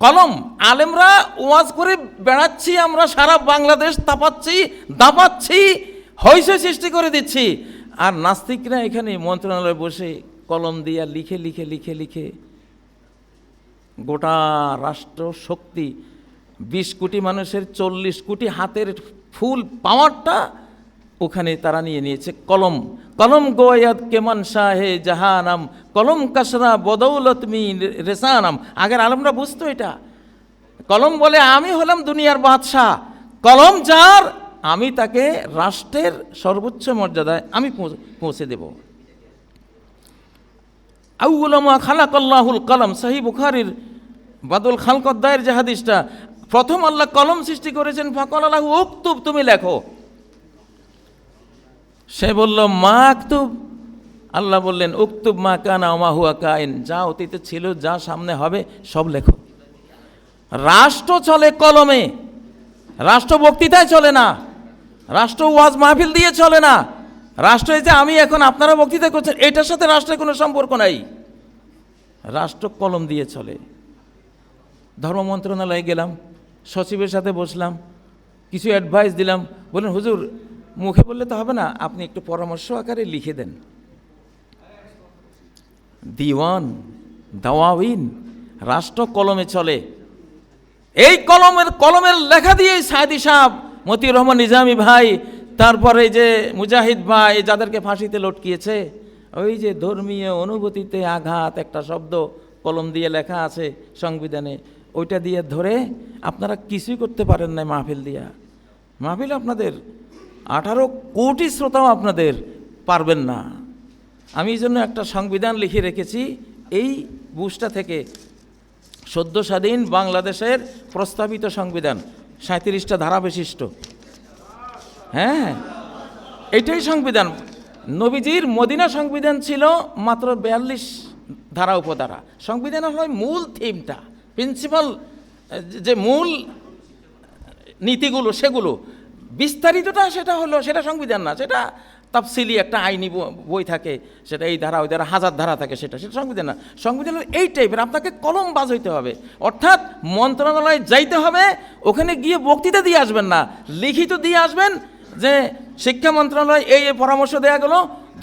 কলম, আলেমরা ওয়াজ করে বেড়াচ্ছি, আমরা সারা বাংলাদেশ তাপাচ্ছি, দাপাচ্ছি হইসই সৃষ্টি করে দিচ্ছি। আর নাস্তিকরা এখানে মন্ত্রণালয়ে বসে কলম দিয়া লিখে লিখে লিখে লিখে গোটা রাষ্ট্র শক্তি বিশ কোটি মানুষের চল্লিশ কোটি হাতের ফুল পাওয়ারটা ওখানে তারা নিয়ে নিয়েছে কলম। কলম গোয়াদ কেমন শাহে জাহানাম, কলম কাসরা বদৌলত মি রেসানাম। আগের আলমরা বুঝতো এটা। কলম বলে, আমি হলাম দুনিয়ার বাদশাহ। কলম যার, আমি তাকে রাষ্ট্রের সর্বোচ্চ মর্যাদায় আমি পৌঁছে- দেব। আউলমা খালাকাল্লাহুল কলম সাহি বুখারির বাদুল খালকদ্দায়ের যে হাদিসটা, প্রথম আল্লাহ কলম সৃষ্টি করেছেন, ফাকল আল্লাহ উক্তুব, তুমি লেখো। সে বলল মা আক্তুব আল্লাহ বললেন, উক্তুব মা কানা ওমা হুয়া কাইন। যা অতীতে ছিল, যা সামনে হবে, সব লেখো। রাষ্ট্র চলে কলমে, রাষ্ট্র বক্তৃতায় চলে না, রাষ্ট্র ওয়াজ মাহফিল দিয়ে চলে না। রাষ্ট্র এই যে আমি এখন আপনারা বক্তৃতা করছেন, এটার সাথে রাষ্ট্রের কোনো সম্পর্ক নাই। রাষ্ট্র কলম দিয়ে চলে। ধর্ম মন্ত্রণালয়ে গেলাম, সচিবের সাথে বসলাম, কিছু অ্যাডভাইস দিলাম। বললেন, হুজুর মুখে বললে তো হবে না, আপনি একটু পরামর্শ আকারে লিখে দেন। দিওয়ান দাওয়াবিন রাষ্ট্র কলমে চলে। এই কলমের কলমের লেখা দিয়েই সায়দি সাহেব, মতিউর রহমান নিজামি ভাই, তারপরে যে মুজাহিদ ভাই, যাদেরকে ফাঁসিতে লটকিয়েছে, ওই যে ধর্মীয় অনুভূতিতে আঘাত একটা শব্দ কলম দিয়ে লেখা আছে সংবিধানে, ওইটা দিয়ে ধরে আপনারা কিছুই করতে পারেন না মাহফিল দিয়া। মাহফিল আপনাদের আঠারো কোটি শ্রোতাও আপনাদের পারবেন না। আমি এই জন্য একটা সংবিধান লিখে রেখেছি, এই বুসটা থেকে সদ্য স্বাধীন বাংলাদেশের প্রস্তাবিত সংবিধান সাঁত্রিশটা ধারা বিশিষ্ট। হ্যাঁ এটাই সংবিধান। নবীজির মদিনা সংবিধান ছিল মাত্র বিয়াল্লিশ ধারা উপধারা। সংবিধান হলো মূল থিমটা প্রিন্সিপাল যে মূল নীতিগুলো সেগুলো। বিস্তারিতটা সেটা হলো, সেটা সংবিধান না, সেটা তাফসিলি একটা আইনি বই থাকে, সেটা এই ধারা, ওই ধারা, হাজার ধারা থাকে, সেটা সেটা সংবিধান না। সংবিধান হলো এই টাইপের আপনাকে কলম বাজ হইতে হবে। অর্থাৎ মন্ত্রণালয়ে যাইতে হবে, ওখানে গিয়ে বক্তৃতা দিয়ে আসবেন না। লিখিত দিয়ে আসবেন যে, শিক্ষা মন্ত্রণালয় এই পরামর্শ দেওয়া গেল,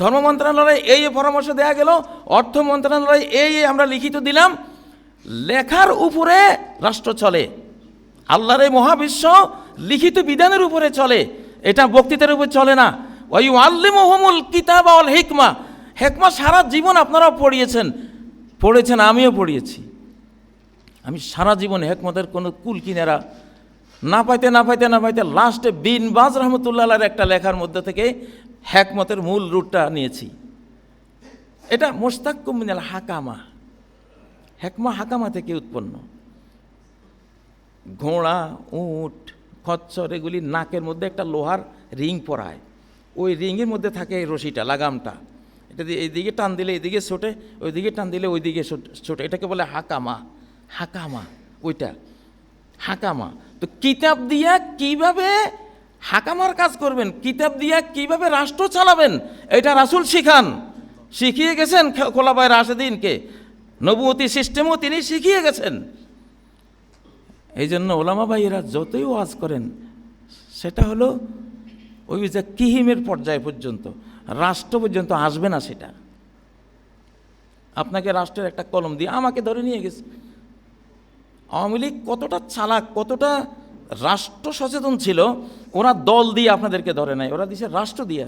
ধর্ম মন্ত্রণালয়ে এই পরামর্শ দেওয়া গেল, অর্থ মন্ত্রণালয়ে এই আমরা লিখিত দিলাম। লেখার উপরে রাষ্ট্র চলে। আল্লাহর এই মহাবিশ্ব লিখিত বিধানের উপরে চলে। এটা বক্তৃতার উপর চলে না। ওই আল্লিমহমুল কিতাব অল হেকমা। হেকমা সারা জীবন আপনারাও পড়িয়েছেন। পড়েছেন, আমিও পড়িয়েছি। আমি সারা জীবন হেকমতের কোনো কুল কিনারা না পাইতে না পাইতে না পাইতে লাস্টে বিন বাজ রহমতুল্লাহর একটা লেখার মধ্যে থেকে হেকমতের মূল রুটটা নিয়েছি। এটা মোস্তাক মিনাল হাকামা। হেকমা হাকামা থেকে উৎপন্ন? ঘোড়া, উট খচ্চর, এগুলি নাকের মধ্যে একটা লোহার রিং পরায়। ওই রিংয়ের মধ্যে থাকে এই রশিটা, লাগামটা। এটা দিয়ে এইদিকে টান দিলে এইদিকে ছোটে, ওইদিকে টান দিলে ওইদিকে ছোট- এটাকে বলে হাকামা হাকামা, ওইটা। হাকামা। তো কিতাব দিয়া কীভাবে হাকামার কাজ করবেন? কিতাব দিয়া কীভাবে রাষ্ট্র চালাবেন? এটা রাসুল শিখান। শিখিয়ে গেছেন খোলাবাই রাশেদিনকে। নবুয়তী সিস্টেমও তিনি শিখিয়ে গেছেন। এই জন্য ওলামা ভাইয়েরা যতই ওয়াজ করেন, সেটা হলো ওই যে কিহিমের পর্যায় পর্যন্ত, রাষ্ট্র পর্যন্ত আসবে না সেটা। আপনাকে রাষ্ট্রের একটা কলম দিয়ে আমাকে ধরে নিয়ে গেছে। আওয়ামী লীগ কতটা চালাক, কতটা রাষ্ট্র সচেতন ছিল, ওরা দল দিয়ে আপনাদেরকে ধরে নাই ওরা দিছে রাষ্ট্র দিয়া।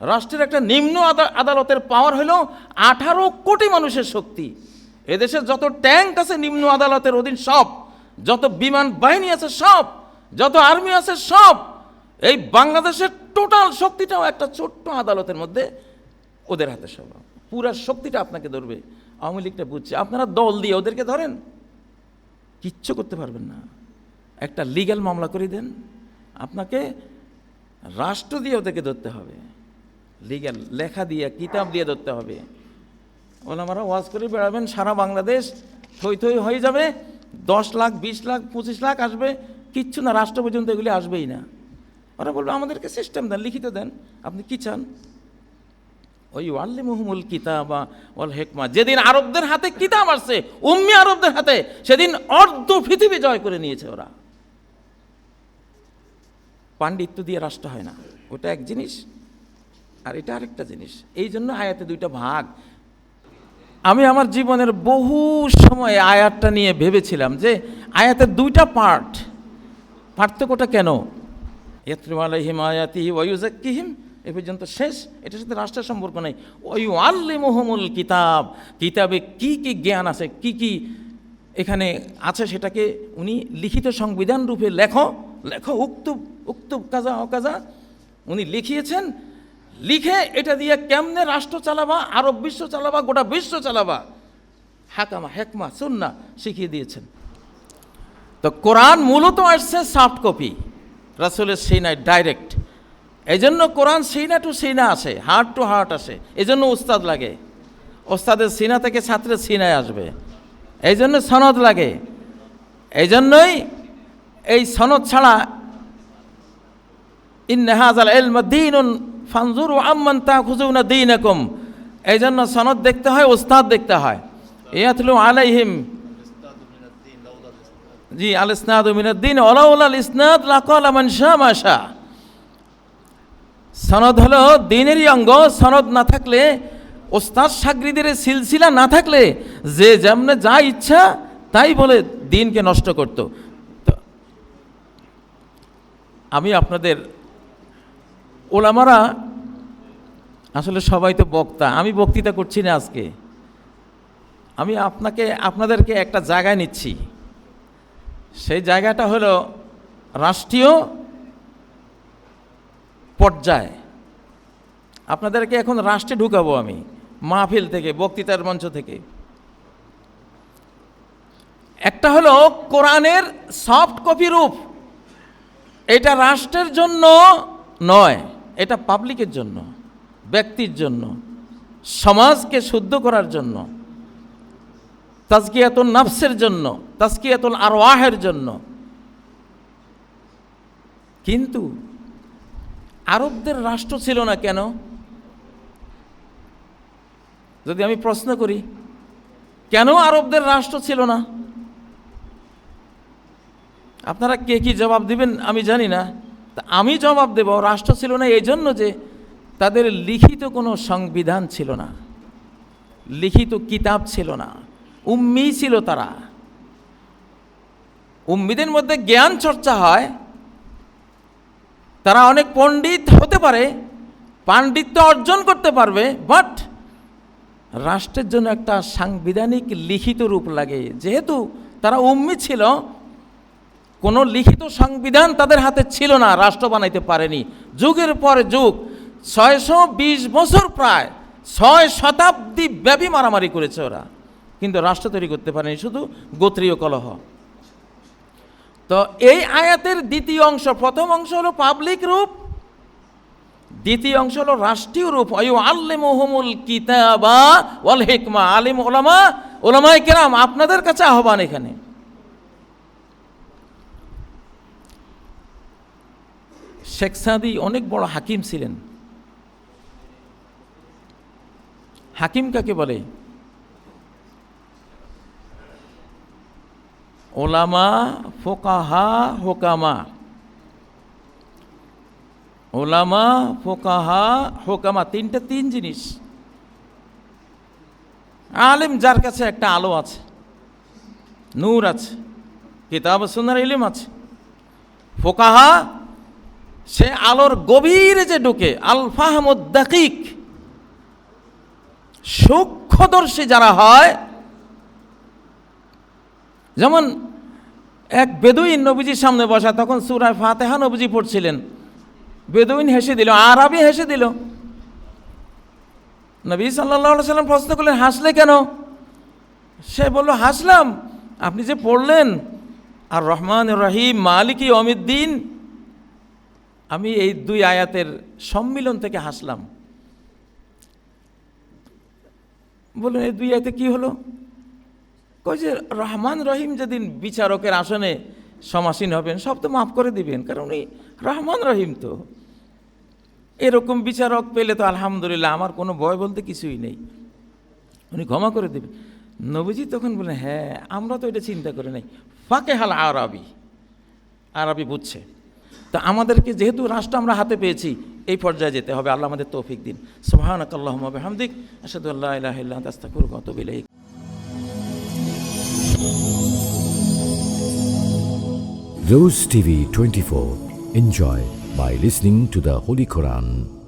রাষ্ট্রের একটা নিম্ন আদা- আদালতের পাওয়ার হলো আঠারো কোটি মানুষের শক্তি। এদেশে যত ট্যাঙ্ক আছে, নিম্ন আদালতের অধীন সব। যত বিমান বাহিনী আছে সব, যত আর্মি আছে সব, এই বাংলাদেশের টোটাল শক্তিটাও একটা ছোট্ট আদালতের মধ্যে ওদের হাতে সব। পুরা শক্তিটা আপনাকে ধরবে। আওয়ামী লীগটা বুঝছে। আপনারা দল দিয়ে ওদেরকে ধরেন। কিচ্ছু করতে পারবেন না। একটা লিগ্যাল মামলা করে দেন। আপনাকে রাষ্ট্র দিয়ে ওদেরকে ধরতে হবে। লিগ্যাল লেখা দিয়ে, কিতাব দিয়ে ধরতে হবে। ওনারা ওয়াজ করে বেড়াবেন, সারা বাংলাদেশ থই থই হয়ে যাবে। দশ লাখ, বিশ লাখ, পঁচিশ লাখ আসবে, কিচ্ছু না, রাষ্ট্র পর্যন্ত এগুলি আসবেই না। ওরা বলবে, আমাদেরকে সিস্টেম দেন, লিখিত দেন, আপনি কি চান? ওই ওয়াল্লি মুহমুল কিতাবা ওয়াল হেকমা। যেদিন আরবদের হাতে কিতাব আসছে, উম্মি আরবদের হাতে, সেদিন অর্ধ পৃথিবী জয় করে নিয়েছে ওরা। পাণ্ডিত্য দিয়ে রাষ্ট্র হয় না। ওটা এক জিনিস, আর এটা আরেকটা জিনিস। এই জন্য আয়াতে দুইটা ভাগ আমি আমার জীবনের বহু সময় আয়াতটা নিয়ে ভেবেছিলাম যে আয়াতের দুইটা পার্ট, পার্থক্যটা কেন? ইয়াত্রিম আলাইহিম আয়াতি ওয়ুজাক্কিহিম এ পর্যন্ত শেষ, এটার সাথে রাষ্ট্রের সম্পর্ক নেই। ওয়ু আল্লিমুহুমুল কিতাব, কিতাবে কি কি জ্ঞান আছে, কি কি এখানে আছে সেটাকে উনি লিখিত সংবিধান রূপে লেখো লেখো উক্তুব উক্তুব কাজা অকাজা উনি লিখিয়েছেন লিখে এটা দিয়ে কেমনে রাষ্ট্র চালাবা, আরব বিশ্ব চালাবা, গোটা বিশ্ব চালাবা? হাকামা, হেকমা, সুন্না শিখিয়ে দিয়েছেন। তো কোরআন মূলত আসছে সফট কপি রাসুলের সিনায় ডাইরেক্ট এই জন্য কোরআন সিনা টু সিনা আসে হার্ট টু হার্ট আসে। এই জন্য উস্তাদ লাগে। ওস্তাদের সিনা থেকে ছাত্রের সিনায় আসবে। এই জন্য সনদ লাগে। এই জন্যই এই সনদ ছাড়া ইন্নাহাজাল এল দিন ফানজুর ও আম্মান তা খুজুনা দিন কম এই জন্য সনদ দেখতে হয় ওস্তাদ দেখতে হয়। ইয়াতলু আলাইহিম। জি আল ইসনাদ মিনাদ্দিন ওলাউল ইসনাদ লাকাল মান শাহ মাশা সনদ হলো দিনেরই অঙ্গ, সনদ না থাকলে ওস্তাদ সাগরিদের সিলসিলা না থাকলে, যে যেমনে যা ইচ্ছা, তাই বলে দিনকে নষ্ট করত। আমি আপনাদের ওলামারা, আসলে সবাই তো বক্তা, আমি বক্তৃতা করছি না আজকে। আমি আপনাকে, আপনাদেরকে একটা জায়গায় নিচ্ছি। সেই জায়গাটা হলো রাষ্ট্রীয় পর্যায়ে। আপনাদেরকে এখন রাষ্ট্রে ঢুকাবো আমি, মাহফিল থেকে, বক্তৃতার মঞ্চ থেকে। একটা হলো কোরআনের সফট কপি রূপ। এটা রাষ্ট্রের জন্য নয়। এটা পাবলিকের জন্য, ব্যক্তির জন্য, সমাজকে শুদ্ধ করার জন্য তাজকিয়াতুল নাফসের জন্য, তাজকিয়াতুল আরওয়াহের জন্য। কিন্তু আরবদের রাষ্ট্র ছিল না কেন? যদি আমি প্রশ্ন করি, কেন আরবদের রাষ্ট্র ছিল না? আপনারা কে কি জবাব দিবেন আমি জানি না। তা আমি জবাব দেব, রাষ্ট্র ছিল না এই জন্য যে তাদের লিখিত কোনো সংবিধান ছিল না, লিখিত কিতাব ছিল না, উম্মি ছিল তারা। উম্মিদের মধ্যে জ্ঞান চর্চা হয়, তারা অনেক পণ্ডিত হতে পারে, পাণ্ডিত্য অর্জন করতে পারবে বাট রাষ্ট্রের জন্য একটা সাংবিধানিক লিখিত রূপ লাগে। যেহেতু তারা উম্মি ছিল কোনো লিখিত সংবিধান তাদের হাতে ছিল না, রাষ্ট্র বানাইতে পারেনি। যুগের পর যুগ, ছয়শো বিশ বছর প্রায়, ছয় শতাব্দী ব্যাপী মারামারি করেছে ওরা। কিন্তু রাষ্ট্র তৈরি করতে পারেনি, শুধু গোত্রীয় কলহ। তো এই আয়াতের দ্বিতীয় অংশ, প্রথম অংশ হলো পাবলিক রূপ, দ্বিতীয় অংশ হলো রাষ্ট্রীয় রূপ। অয়ু আল্লিমুহুমুল কিতাবা ওয়াল হিকমা। আলিম ওলামা ওলামাই কেরাম, আপনাদের কাছে আহ্বান এখানে। শেখ সাদি অনেক বড় হাকিম ছিলেন। হাকিম কাকে বলে? ওলামা, ফোকাহা, হোকামা। ওলামা, ফোকাহা, হোকামা তিনটা তিন জিনিস। আলেম যার কাছে একটা আলো আছে, নূর আছে, কিতাব সুন্দর ইলিম আছে। ফোকাহা সে আলোর গভীরে যে ঢুকে আল ফাহমুদ্দাকিক সূক্ষ্মদর্শী যারা হয়, যেমন এক বেদুইন নবীজির সামনে বসা, তখন সুরায় ফাতেহা নবীজি পড়ছিলেন। বেদুইন হেসে দিল, আরবি হেসে দিল। নবী সাল্লাহ সাল্লাম প্রশ্ন করলেন, হাসলে কেন? সে বলল, হাসলাম। আপনি যে পড়লেন, আর রহমান রহিম, মালিকি অমিদ্দিন আমি এই দুই আয়াতের সম্মিলন থেকে হাসলাম। বলুন, এই দুই আয়াতে কি হলো? কই যে রহমান রহিম যেদিন বিচারকের আসনে সমাসীন হবেন, সব তো মাফ করে দিবেন, কারণ উনি রহমান রহিম তো। এরকম বিচারক পেলে তো আলহামদুলিল্লাহ আমার কোনো ভয় বলতে কিছুই নেই। উনি ক্ষমা করে দেবে নবীজি তখন বলেন হ্যাঁ আমরা তো এটা চিন্তা করে নাই। ফাঁকে হাল আরবি। আরবি বুঝছে। তা আমাদেরকে যেহেতু রাষ্ট্র আমরা হাতে পেয়েছি, এই পর্যায়ে যেতে হবে আল্লাহ আমাদের তৌফিক দিন সোহানিক Asadullah Rose TV 24. Enjoy by listening to the Holy Quran.